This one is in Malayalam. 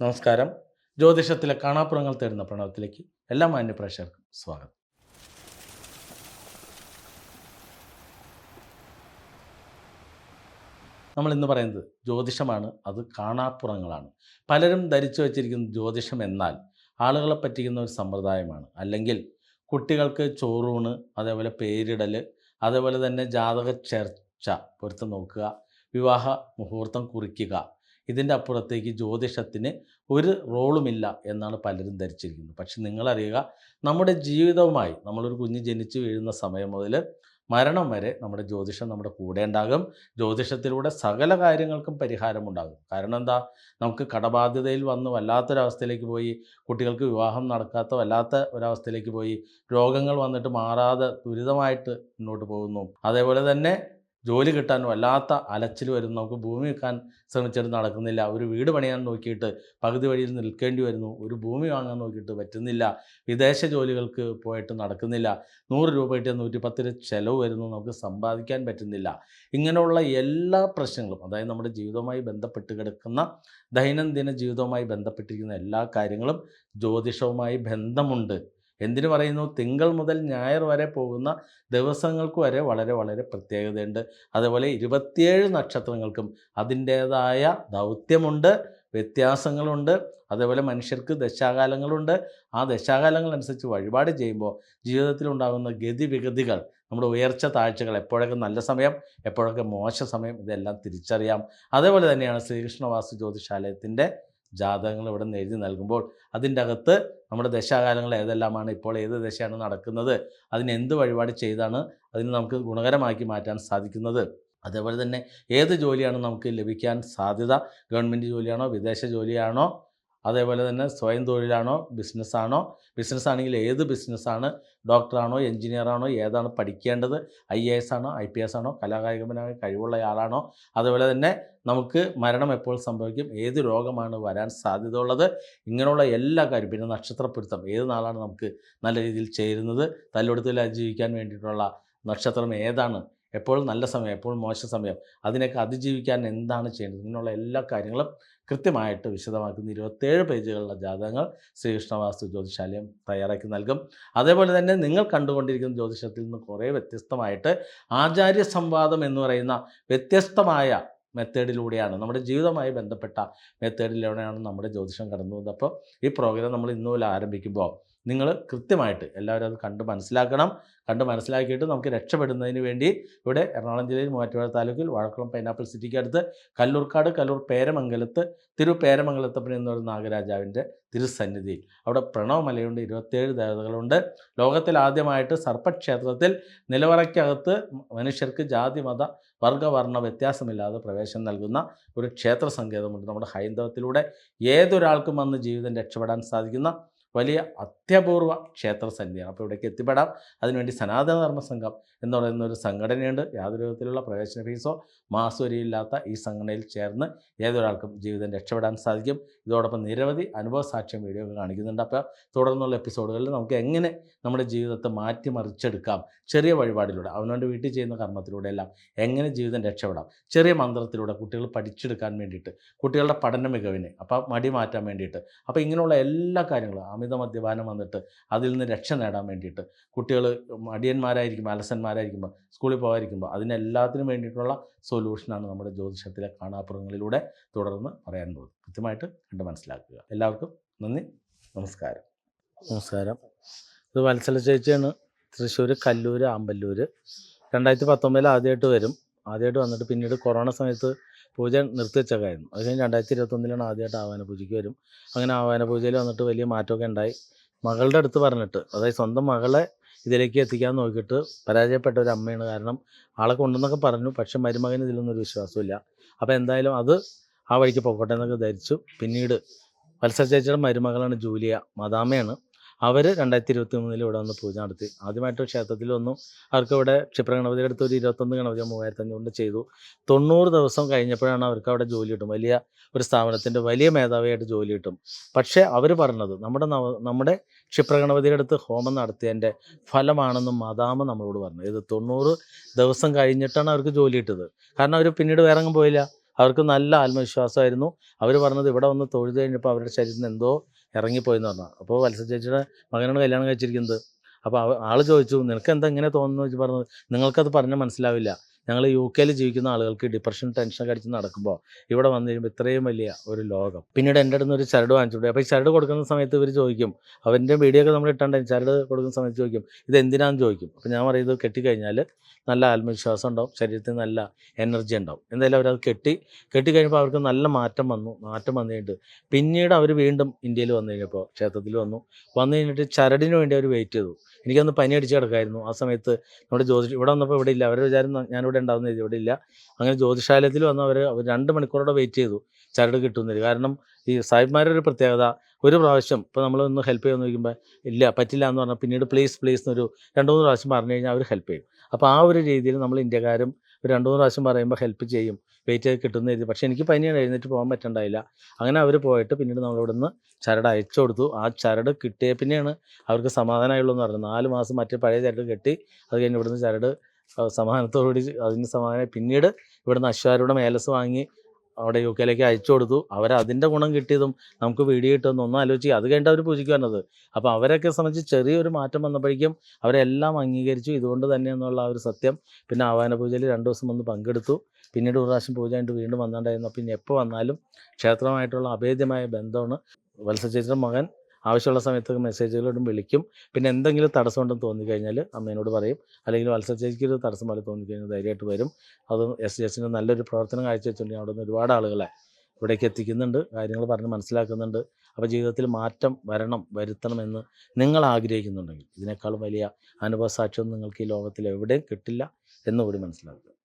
നമസ്കാരം. ജ്യോതിഷത്തിലെ കാണാപ്പുറങ്ങൾ തരുന്ന പ്രണവത്തിലേക്ക് എല്ലാ മാന്യ പ്രേക്ഷകർക്കും സ്വാഗതം. നമ്മൾ ഇന്ന് പറയുന്നത് ജ്യോതിഷമാണ് അത് കാണാപ്പുറങ്ങളാണ്. പലരും ധരിച്ചു വച്ചിരിക്കുന്ന ജ്യോതിഷം എന്നാൽ ആളുകളെ പറ്റിക്കുന്ന ഒരു സമ്പ്രദായമാണ്. അല്ലെങ്കിൽ കുട്ടികൾക്ക് ചോറൂണ് അതേപോലെ പേരിടൽ അതേപോലെ തന്നെ ജാതക ചർച്ച പൊരുത്തം നോക്കുക വിവാഹ മുഹൂർത്തം കുറിക്കുക ഇതിന്റെ അപ്പുറത്തേക്ക് ജ്യോതിഷത്തിന് ഒരു റോളുമില്ല എന്നാണ് പലരും ധരിച്ചിരിക്കുന്നത്. പക്ഷെ നിങ്ങളറിയുക നമ്മുടെ ജീവിതവുമായി നമ്മളൊരു കുഞ്ഞ് ജനിച്ചു വീഴുന്ന സമയം മുതൽ മരണം വരെ നമ്മുടെ ജ്യോതിഷം നമ്മുടെ കൂടെ ഉണ്ടാകും. ജ്യോതിഷത്തിലൂടെ സകല കാര്യങ്ങൾക്കും പരിഹാരമുണ്ടാകും കാരണം എന്താ? നമുക്ക് കടബാധ്യതയിൽ വന്ന് വല്ലാത്തൊരവസ്ഥയിലേക്ക് പോയി കുട്ടികൾക്ക് വിവാഹം നടക്കാത്ത വല്ലാത്ത ഒരവസ്ഥയിലേക്ക് പോയി രോഗങ്ങൾ വന്നിട്ട് മാറാതെ ദുരിതമായിട്ട് മുന്നോട്ട് പോകുന്നു. അതേപോലെ തന്നെ ജോലി കിട്ടാൻ വല്ലാത്ത അലച്ചിൽ വരും നമുക്ക് ഭൂമി വെക്കാൻ ശ്രമിച്ചിട്ട് നടക്കുന്നില്ല. ഒരു വീട് പണിയാൻ നോക്കിയിട്ട് പകുതി വഴിയിൽ നിൽക്കേണ്ടി വരുന്നു. ഒരു ഭൂമി വാങ്ങാൻ നോക്കിയിട്ട് പറ്റുന്നില്ല. വിദേശ ജോലികൾക്ക് പോയിട്ട് നടക്കുന്നില്ല. നൂറ് രൂപ കിട്ടിയ നൂറ്റി പത്ത് രൂപ ചിലവ് വരുന്നു. നമുക്ക് സമ്പാദിക്കാൻ പറ്റുന്നില്ല. ഇങ്ങനെയുള്ള എല്ലാ പ്രശ്നങ്ങളും അതായത് നമ്മുടെ ജീവിതവുമായി ബന്ധപ്പെട്ട് കിടക്കുന്ന ദൈനംദിന ജീവിതവുമായി ബന്ധപ്പെട്ടിരിക്കുന്ന എല്ലാ കാര്യങ്ങളും ജ്യോതിഷവുമായി ബന്ധമുണ്ട്. എന്തിനു പറയുന്നു? തിങ്കൾ മുതൽ ഞായർ വരെ പോകുന്ന ദിവസങ്ങൾക്ക് വരെ വളരെ വളരെ പ്രത്യേകതയുണ്ട്. അതുപോലെ ഇരുപത്തിയേഴ് നക്ഷത്രങ്ങൾക്കും അതിന്റേതായ ദൗത്യമുണ്ട് വ്യത്യാസങ്ങളുണ്ട്. അതേപോലെ മനുഷ്യർക്ക് ദശാകാലങ്ങളുണ്ട്. ആ ദശാകാലങ്ങളനുസരിച്ച് വഴിപാട് ചെയ്യുമ്പോൾ ജീവിതത്തിലുണ്ടാകുന്ന ഗതിവിഗതികൾ നമ്മുടെ ഉയർച്ച താഴ്ചകൾ എപ്പോഴൊക്കെ നല്ല സമയം എപ്പോഴൊക്കെ മോശ സമയം ഇതെല്ലാം തിരിച്ചറിയാം. അതേപോലെ തന്നെയാണ് ശ്രീകൃഷ്ണവാസു ജ്യോതിഷാലയത്തിന്റെ ജാതകങ്ങൾ ഇവിടെ നിന്ന് എഴുതി നൽകുമ്പോൾ അതിന്റെ അകത്ത് നമ്മുടെ ദശാകാലങ്ങൾ ഏതെല്ലാമാണ് ഇപ്പോൾ ഏത് ദശയാണ് നടക്കുന്നത് അതിന് എന്ത് വഴിപാട് ചെയ്താണ് അതിന് നമുക്ക് ഗുണകരമാക്കി മാറ്റാൻ സാധിക്കുന്നത്. അതേപോലെ തന്നെ ഏത് ജോലിയാണ് നമുക്ക് ലഭിക്കാൻ സാധ്യത ഗവൺമെന്റ് ജോലിയാണോ വിദേശ ജോലിയാണോ അതേപോലെ തന്നെ സ്വയം തൊഴിലാണോ ബിസിനസ്സാണോ ബിസിനസ് ആണെങ്കിൽ ഏത് ബിസിനസ്സാണ് ഡോക്ടറാണോ എഞ്ചിനീയറാണോ ഏതാണ് പഠിക്കേണ്ടത്? ഐ എ എസ് ആണോ ഐ പി എസ് ആണോ കലാകായികപരമായ കഴിവുള്ള ആളാണോ? അതുപോലെ തന്നെ നമുക്ക് മരണം എപ്പോൾ സംഭവിക്കും? ഏത് രോഗമാണ് വരാൻ സാധ്യത ഉള്ളത് ഇങ്ങനെയുള്ള എല്ലാ കാര്യം പിന്നെ നക്ഷത്രപ്പൊരുത്തം ഏത് നാളാണ് നമുക്ക് നല്ല രീതിയിൽ ചേരുന്നത്? തല്ലൊടുത്തിൽ അതിജീവിക്കാൻ വേണ്ടിയിട്ടുള്ള നക്ഷത്രം ഏതാണ്? എപ്പോൾ നല്ല സമയം എപ്പോൾ മോശ സമയം. അതിനൊക്കെ അതിജീവിക്കാൻ എന്താണ് ചെയ്യേണ്ടത്? ഇങ്ങനെയുള്ള എല്ലാ കാര്യങ്ങളും കൃത്യമായിട്ട് വിശദമാക്കുന്ന ഇരുപത്തേഴ് പേജുകളുള്ള ജാതകങ്ങൾ ശ്രീകൃഷ്ണവാസ്തു ജ്യോതിശാലയം തയ്യാറാക്കി നൽകും. അതേപോലെ തന്നെ നിങ്ങൾ കണ്ടുകൊണ്ടിരിക്കുന്ന ജ്യോതിഷത്തിൽ നിന്ന് കുറേ വ്യത്യസ്തമായിട്ട് ആചാര്യ സംവാദം എന്ന് പറയുന്ന വ്യത്യസ്തമായ മെത്തേഡിലൂടെയാണ് നമ്മുടെ ജീവിതവുമായി ബന്ധപ്പെട്ട മെത്തേഡിലൂടെയാണ് നമ്മുടെ ജ്യോതിഷം കടന്നു പോകുന്നത് അപ്പോൾ ഈ പ്രോഗ്രാം നമ്മൾ ഇന്നുപോലെ ആരംഭിക്കുമ്പോൾ നിങ്ങൾ കൃത്യമായിട്ട് എല്ലാവരും അത് കണ്ട് മനസ്സിലാക്കണം. കണ്ട് മനസ്സിലാക്കിയിട്ട് നമുക്ക് രക്ഷപ്പെടുന്നതിന് വേണ്ടി ഇവിടെ എറണാകുളം ജില്ലയിൽ മൂവാറ്റുപുഴ താലൂക്കിൽ വാഴക്കുളം പൈനാപ്പിൾ സിറ്റിക്ക് അടുത്ത് കല്ലൂർക്കാട് കല്ലൂർ പേരമംഗലത്ത് തിരു പേരമംഗലത്തപ്പൻ എന്ന് പറയുന്ന നാഗരാജാവിന്റെ തിരുസന്നിധിയിൽ. അവിടെ പ്രണവമലയുണ്ട് ഇരുപത്തേഴ് ദേവതകളുണ്ട്. ലോകത്തിൽ ആദ്യമായിട്ട് സർപ്പക്ഷേത്രത്തിൽ നിലവറയ്ക്കകത്ത് മനുഷ്യർക്ക് ജാതി മത വർഗവർണ വ്യത്യാസമില്ലാതെ പ്രവേശനം നൽകുന്ന ഒരു ക്ഷേത്ര സങ്കേതമുണ്ട് നമ്മുടെ ഹൈന്ദവത്തിലൂടെ ഏതൊരാൾക്കും വന്ന് ജീവിതം രക്ഷപ്പെടാൻ സാധിക്കുന്ന വലിയ അത്യപൂർവ ക്ഷേത്ര സന്നിധിയാണ്. അപ്പോൾ ഇവിടേക്ക് എത്തിപ്പെടാം. അതിനുവേണ്ടി സനാതന ധർമ്മ സംഘം എന്ന് പറയുന്ന ഒരു സംഘടനയുണ്ട്. യാതൊരു വിധത്തിലുള്ള പ്രവേശന ഫീസോ മാസൂരിയില്ലാത്ത ഈ സംഘടനയിൽ ചേർന്ന് ഏതൊരാൾക്കും ജീവിതം രക്ഷപ്പെടാൻ സാധിക്കും. ഇതോടൊപ്പം നിരവധി അനുഭവ സാക്ഷ്യം വീഡിയോ കാണിക്കുന്നുണ്ട്. അപ്പോൾ തുടർന്നുള്ള എപ്പിസോഡുകളിൽ നമുക്ക് എങ്ങനെ നമ്മുടെ ജീവിതത്തെ മാറ്റിമറിച്ചെടുക്കാം? ചെറിയ വഴിപാടിലൂടെ അവനവന്റെ വീട്ടിൽ ചെയ്യുന്ന കർമ്മത്തിലൂടെ എല്ലാം എങ്ങനെ ജീവിതം രക്ഷപ്പെടാം? ചെറിയ മന്ത്രത്തിലൂടെ കുട്ടികൾ പഠിച്ചെടുക്കാൻ വേണ്ടിയിട്ട് കുട്ടികളുടെ പഠന മികവിന് അപ്പോൾ മടി മാറ്റാൻ വേണ്ടിയിട്ട് അപ്പോൾ ഇങ്ങനെയുള്ള എല്ലാ കാര്യങ്ങളും അമിത മദ്യപാനം വന്നിട്ട് അതിൽ നിന്ന് രക്ഷ നേടാൻ വേണ്ടിയിട്ട് കുട്ടികൾ മടിയന്മാരായിരിക്കുമ്പോൾ അലസന്മാരായിരിക്കുമ്പോൾ സ്കൂളിൽ പോകാതിരിക്കുമ്പോൾ അതിനെല്ലാത്തിനും വേണ്ടിയിട്ടുള്ള സൊല്യൂഷനാണ് നമ്മുടെ ജ്യോതിഷത്തിലെ കാണാപ്പുറങ്ങളിലൂടെ തുടർന്ന് പറയാൻ പോകുന്നത് കൃത്യമായിട്ട് കണ്ട് മനസ്സിലാക്കുക. എല്ലാവർക്കും നന്ദി. നമസ്കാരം. നമസ്കാരം. ഇത് വത്സല ചേച്ചിയാണ്. തൃശ്ശൂർ കല്ലൂർ ആമ്പല്ലൂർ രണ്ടായിരത്തി പത്തൊമ്പതിൽ ആദ്യമായിട്ട് വരും. ആദ്യമായിട്ട് വന്നിട്ട് പിന്നീട് കൊറോണ സമയത്ത് പൂജ നിർത്തിവെച്ചൊക്കെയായിരുന്നു. അത് കഴിഞ്ഞ് രണ്ടായിരത്തി ഇരുപത്തൊന്നിലാണ് ആദ്യമായിട്ട് ആവാന പൂജയ്ക്ക് വരും. അങ്ങനെ ആവാന പൂജയിൽ വന്നിട്ട് വലിയ മാറ്റമൊക്കെ ഉണ്ടായി. മകളുടെ അടുത്ത് പറഞ്ഞിട്ട് അതായത് സ്വന്തം മകളെ ഇതിലേക്ക് എത്തിക്കാൻ നോക്കിയിട്ട് പരാജയപ്പെട്ട ഒരു അമ്മയാണ്. കാരണം ആളെ കൊണ്ടെന്നൊക്കെ പറഞ്ഞു പക്ഷെ മരുമകന് ഇതിലൊന്നും ഒരു വിശ്വാസമില്ല അപ്പോൾ എന്തായാലും അത് ആ വഴിക്ക് പോകട്ടെ എന്നൊക്കെ ധരിച്ചു. പിന്നീട് വത്സര ചേച്ചിയുടെ മരുമകളാണ് ജൂലിയ മദാമയാണ് അവർ രണ്ടായിരത്തി ഇരുപത്തി മൂന്നിൽ ഇവിടെ വന്ന് പൂജ നടത്തി. ആദ്യമായിട്ട് ക്ഷേത്രത്തിൽ വന്നു. അവർക്ക് ഇവിടെ ക്ഷിപ്രഗണപതിയുടെ അടുത്ത് ഒരു ഇരുപത്തൊന്ന് ഗണപതി മൂവായിരത്തി അഞ്ഞൂറ് ചെയ്തു. തൊണ്ണൂറ് ദിവസം കഴിഞ്ഞപ്പോഴാണ് അവർക്ക് അവിടെ ജോലി കിട്ടും. വലിയ ഒരു സ്ഥാപനത്തിന്റെ വലിയ മേധാവിയായിട്ട് ജോലി കിട്ടും. പക്ഷേ അവർ പറഞ്ഞത് നമ്മുടെ നവ നമ്മുടെ ക്ഷിപ്രഗണപതിയുടെ അടുത്ത് ഹോമം നടത്തിയതിന്റെ ഫലമാണെന്ന് മദാമ നമ്മളോട് പറഞ്ഞു. ഇത് തൊണ്ണൂറ് ദിവസം കഴിഞ്ഞിട്ടാണ് അവർക്ക് ജോലി കിട്ടുന്നത് കാരണം അവർ പിന്നീട് വേറെ അങ്ങ് പോയില്ല. അവർക്ക് നല്ല ആത്മവിശ്വാസമായിരുന്നു. അവർ പറഞ്ഞത് ഇവിടെ വന്ന് തൊഴുത് കഴിഞ്ഞപ്പോൾ അവരുടെ ശരീരത്തിൽ നിന്ന് എന്തോ ഇറങ്ങിപ്പോയെന്ന് പറഞ്ഞു. അപ്പോൾ വത്സ ചേച്ചിയുടെ മകനാണ് കല്യാണം കഴിച്ചിരിക്കുന്നത്. അപ്പോൾ ആൾ ചോദിച്ചു നിനക്ക് എന്താ ഇങ്ങനെ തോന്നുന്നു? വെച്ച് പറഞ്ഞത്. നിങ്ങൾക്കത് പറഞ്ഞാൽ മനസ്സിലാവില്ല. ഞങ്ങൾ യു കെയിൽ ജീവിക്കുന്ന ആളുകൾക്ക് ഡിപ്രഷൻ ടെൻഷനൊക്കെ അടിച്ച് നടക്കുമ്പോൾ ഇവിടെ വന്നു കഴിയുമ്പോൾ ഇത്രയും വലിയ ഒരു ലോകം. പിന്നീട് എന്റെ അടുത്ത് ഒരു ചരട് വാങ്ങിച്ചിട്ടുണ്ട് അപ്പോൾ ഈ ചരട് കൊടുക്കുന്ന സമയത്ത് ഇവർ ചോദിക്കും അവന്റെ വീഡിയോ ഒക്കെ നമ്മൾ ഇട്ടുണ്ടെങ്കിൽ ചരട് കൊടുക്കുന്ന സമയത്ത് ചോദിക്കും ഇത് എന്തിനാന്ന് ചോദിക്കും? അപ്പോൾ ഞാൻ പറയുന്നത് കെട്ടിക്കഴിഞ്ഞാൽ നല്ല ആത്മവിശ്വാസം ഉണ്ടാവും ശരീരത്തിൽ നല്ല എനർജി ഉണ്ടാവും. എന്തായാലും അവരത് കെട്ടി കെട്ടിക്കഴിഞ്ഞപ്പോൾ അവർക്ക് നല്ല മാറ്റം വന്നു മാറ്റം വന്നു കഴിഞ്ഞിട്ട് പിന്നീട് അവർ വീണ്ടും ഇന്ത്യയിൽ വന്നു കഴിഞ്ഞപ്പോൾ ക്ഷേത്രത്തിൽ വന്നു. വന്നു കഴിഞ്ഞിട്ട് ചരടിന് വേണ്ടി അവർ വെയിറ്റ് ചെയ്തു. എനിക്കന്ന് പനി അടിച്ച് കിടക്കായിരുന്നു. ആ സമയത്ത് നമ്മുടെ ജ്യോതിഷ ഇവിടെ വന്നപ്പോൾ ഇവിടെ ഇല്ല. അവരുടെ വിചാരം ഞാനിവിടെ ഉണ്ടാവുന്ന ഇവിടെ ഇല്ല. അങ്ങനെ ജ്യോതിഷാലയത്തിൽ വന്ന് അവർ രണ്ട് മണിക്കൂറോടെ വെയിറ്റ് ചെയ്തു. ചരട് കിട്ടുന്നില്ല കാരണം ഈ സാഹിബ്മാരുടെ ഒരു പ്രത്യേകത ഒരു പ്രാവശ്യം ഇപ്പോൾ നമ്മളൊന്ന് ഹെൽപ്പ് ചെയ്യുമെന്ന് ചോദിക്കുമ്പോൾ ഇല്ല പറ്റില്ല എന്ന് പറഞ്ഞാൽ പിന്നീട് പ്ലീസ് പ്ലീസ് എന്നൊരു രണ്ട് മൂന്ന് പ്രാവശ്യം പറഞ്ഞു കഴിഞ്ഞാൽ അവർ ഹെൽപ്പ് ചെയ്യും. അപ്പോൾ ആ ഒരു രീതിയിൽ നമ്മൾ ഇന്ത്യക്കാരും ഒരു രണ്ട് മൂന്ന് പ്രാവശ്യം പറയുമ്പോൾ ഹെൽപ്പ് ചെയ്യും. വെയിറ്റ് ചെയ്ത് കിട്ടുന്ന രീതി. പക്ഷേ എനിക്ക് പനിയാണ്. എഴുന്നേറ്റ് പോകാൻ പറ്റണ്ടായില്ല. അങ്ങനെ അവർ പോയിട്ട് പിന്നീട് നമ്മളിവിടുന്ന് ചരട് അയച്ചു കൊടുത്തു. ആ ചരട് കിട്ടിയ പിന്നെയാണ് അവർക്ക് സമാധാനമായുള്ളൂ എന്ന് പറഞ്ഞത് നാല് മാസം മറ്റേ പഴയ ചരട് കെട്ടി അത് കഴിഞ്ഞ് ഇവിടുന്ന് ചരട് സമാധാനത്തോടുകൂടി അതിന് സമാധാനം പിന്നീട് ഇവിടുന്ന് അശ്വാരുടെ മേലസ് വാങ്ങി അവിടെ യു കെയിലേക്ക് അയച്ചു കൊടുത്തു. അവർ അതിന്റെ ഗുണം കിട്ടിയതും നമുക്ക് വീഡിയോ കിട്ടുമെന്ന് ഒന്നും ആലോചിച്ച് അത് കഴിഞ്ഞിട്ട് അവർ പൂജിക്ക് വന്നത്. അപ്പോൾ അവരൊക്കെ സംബന്ധിച്ച് ചെറിയൊരു മാറ്റം വന്നപ്പോഴേക്കും അവരെല്ലാം അംഗീകരിച്ചു. ഇതുകൊണ്ട് തന്നെ എന്നുള്ള ആ ഒരു സത്യം. പിന്നെ ആവാന പൂജയിൽ രണ്ട് ദിവസം വന്ന് പങ്കെടുത്തു. പിന്നീട് ഒരു പ്രാവശ്യം പൂജ കഴിഞ്ഞിട്ട് വീണ്ടും വന്നിട്ടുണ്ടായിരുന്നു. പിന്നെ എപ്പോൾ വന്നാലും ക്ഷേത്രമായിട്ടുള്ള അഭേദ്യമായ ബന്ധമാണ് വത്സചേച്ചിയുടെ മകൻ. ആവശ്യമുള്ള സമയത്ത് മെസ്സേജുകളോടും വിളിക്കും. പിന്നെ എന്തെങ്കിലും തടസ്സം ഉണ്ടെന്ന് തോന്നിക്കഴിഞ്ഞാൽ അമ്മേനോട് പറയും. അല്ലെങ്കിൽ വത്സ ചേച്ചിക്ക് ഒരു തടസ്സം പോലെ തോന്നിക്കഴിഞ്ഞാൽ ധൈര്യമായിട്ട് വരും. അത് എസ് എസിന് നല്ലൊരു പ്രവർത്തനം കാഴ്ചവെച്ചുകൊണ്ട് അവിടെ നിന്ന് ഒരുപാട് ആളുകളെ ഇവിടേക്ക് എത്തിക്കുന്നുണ്ട്. കാര്യങ്ങൾ പറഞ്ഞ് മനസ്സിലാക്കുന്നുണ്ട്. അപ്പോൾ ജീവിതത്തിൽ മാറ്റം വരണം വരുത്തണമെന്ന് നിങ്ങൾ ആഗ്രഹിക്കുന്നുണ്ടെങ്കിൽ ഇതിനേക്കാളും വലിയ അനുഭവ സാക്ഷ്യം നിങ്ങൾക്ക് ഈ ലോകത്തിൽ എവിടെയും കിട്ടില്ല എന്നുകൂടി മനസ്സിലാക്കുക.